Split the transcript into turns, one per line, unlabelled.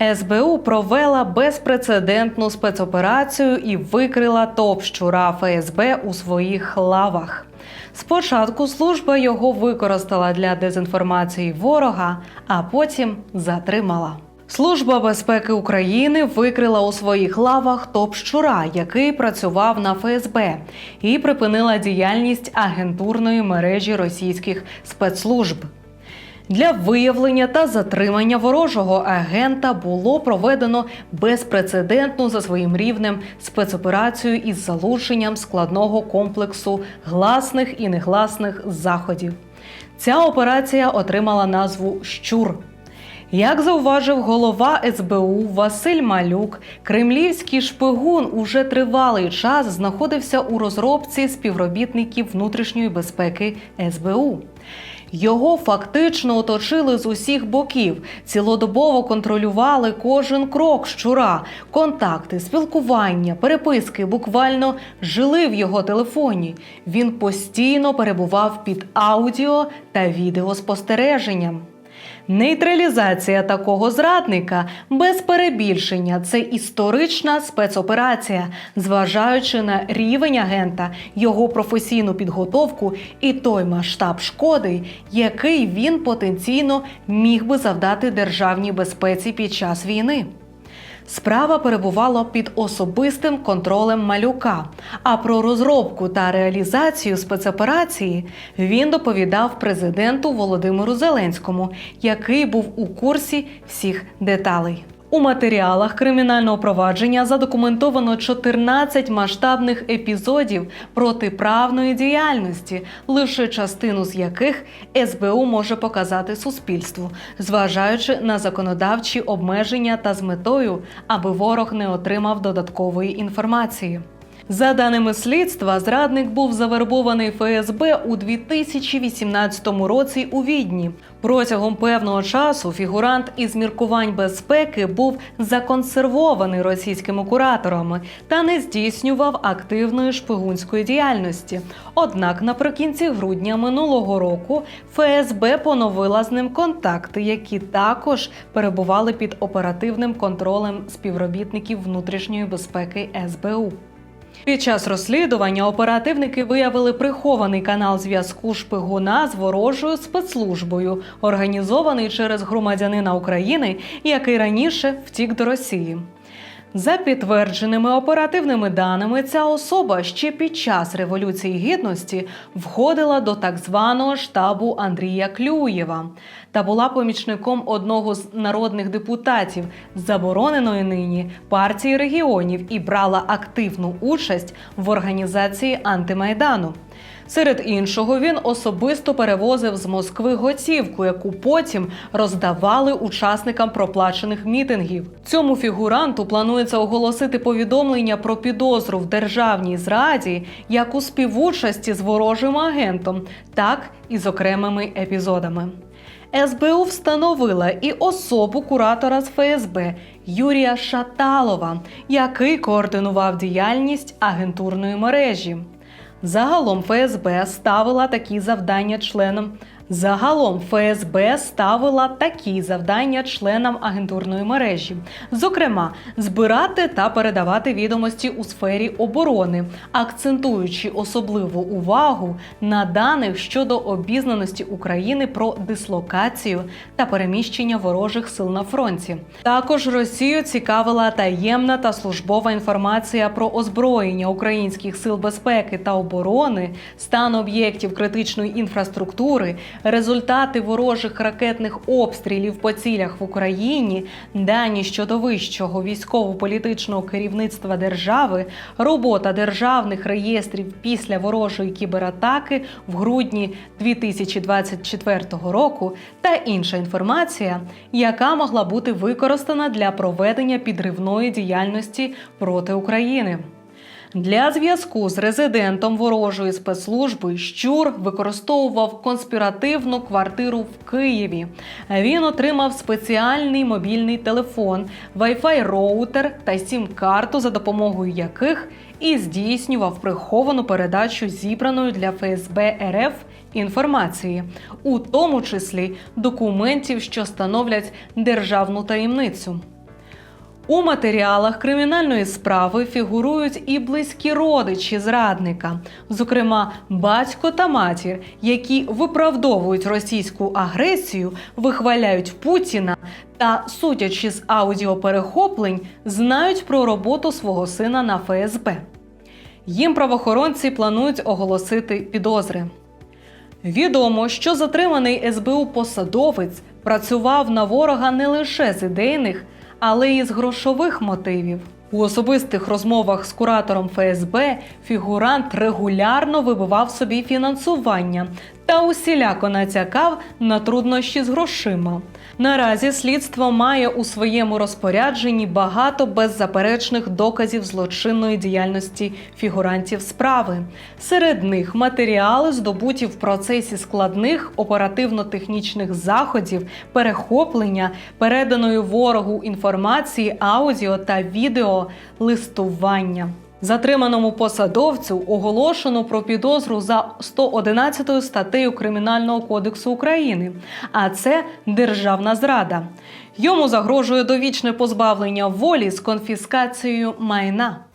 СБУ провела безпрецедентну спецоперацію і викрила топ щура ФСБ у своїх лавах. Спочатку служба його використала для дезінформації ворога, а потім затримала. Служба безпеки України викрила у своїх лавах топ щура, який працював на ФСБ, і припинила діяльність агентурної мережі російських спецслужб. Для виявлення та затримання ворожого агента було проведено безпрецедентну за своїм рівнем спецоперацію із залученням складного комплексу гласних і негласних заходів. Ця операція отримала назву Щур. Як зауважив голова СБУ Василь Малюк, кремлівський шпигун уже тривалий час знаходився у розробці співробітників внутрішньої безпеки СБУ. Його фактично оточили з усіх боків, цілодобово контролювали кожен крок щура, контакти, спілкування, переписки буквально жили в його телефоні. Він постійно перебував під аудіо та відеоспостереженням. Нейтралізація такого зрадника без перебільшення це історична спецоперація, зважаючи на рівень агента, його професійну підготовку і той масштаб шкоди, який він потенційно міг би завдати державній безпеці під час війни. Справа перебувала під особистим контролем малюка. А про розробку та реалізацію спецоперації він доповідав президенту Володимиру Зеленському, який був у курсі всіх деталей. У матеріалах кримінального провадження задокументовано 14 масштабних епізодів протиправної діяльності, лише частину з яких СБУ може показати суспільству, зважаючи на законодавчі обмеження та з метою, аби ворог не отримав додаткової інформації. За даними слідства, зрадник був завербований ФСБ у 2018 році у Відні. Протягом певного часу фігурант із міркувань безпеки був законсервований російськими кураторами та не здійснював активної шпигунської діяльності. Однак наприкінці грудня минулого року ФСБ поновила з ним контакти, які також перебували під оперативним контролем співробітників внутрішньої безпеки СБУ. Під час розслідування оперативники виявили прихований канал зв'язку шпигуна з ворожою спецслужбою, організований через громадянина України, який раніше втік до Росії. За підтвердженими оперативними даними, ця особа ще під час Революції Гідності входила до так званого штабу Андрія Клюєва та була помічником одного з народних депутатів забороненої нині партії регіонів і брала активну участь в організації антимайдану. Серед іншого, він особисто перевозив з Москви готівку, яку потім роздавали учасникам проплачених мітингів. Цьому фігуранту планується оголосити повідомлення про підозру в державній зраді як у співучасті з ворожим агентом, так і з окремими епізодами. СБУ встановила і особу куратора з ФСБ Юрія Шаталова, який координував діяльність агентурної мережі. Загалом ФСБ ставила такі завдання членам. Загалом ФСБ ставила такі завдання членам агентурної мережі, зокрема, збирати та передавати відомості у сфері оборони, акцентуючи особливу увагу на даних щодо обізнаності України про дислокацію та переміщення ворожих сил на фронті. Також Росію цікавила таємна та службова інформація про озброєння українських сил безпеки та оборони, стан об'єктів критичної інфраструктури результати ворожих ракетних обстрілів по цілях в Україні, дані щодо вищого військово-політичного керівництва держави, робота державних реєстрів після ворожої кібератаки в грудні 2024 року та інша інформація, яка могла бути використана для проведення підривної діяльності проти України. Для зв'язку з резидентом ворожої спецслужби Щур використовував конспіративну квартиру в Києві. Він отримав спеціальний мобільний телефон, Wi-Fi роутер та сім-карту, за допомогою яких і здійснював приховану передачу зібраної для ФСБ РФ інформації, у тому числі документів, що становлять державну таємницю. У матеріалах кримінальної справи фігурують і близькі родичі зрадника, зокрема батько та матір, які виправдовують російську агресію, вихваляють Путіна та, судячи з аудіоперехоплень, знають про роботу свого сина на ФСБ. Їм правоохоронці планують оголосити підозри. Відомо, що затриманий СБУ посадовець працював на ворога не лише з ідейних, але і з грошових мотивів. У особистих розмовах з куратором ФСБ фігурант регулярно вибивав собі фінансування та усіляко нацякав на труднощі з грошима. Наразі слідство має у своєму розпорядженні багато беззаперечних доказів злочинної діяльності фігурантів справи. Серед них матеріали, здобуті в процесі складних оперативно-технічних заходів, перехоплення, переданої ворогу інформації, аудіо та відео, листування. Затриманому посадовцю оголошено про підозру за 111 статтею Кримінального кодексу України, а це державна зрада. Йому загрожує довічне позбавлення волі з конфіскацією майна.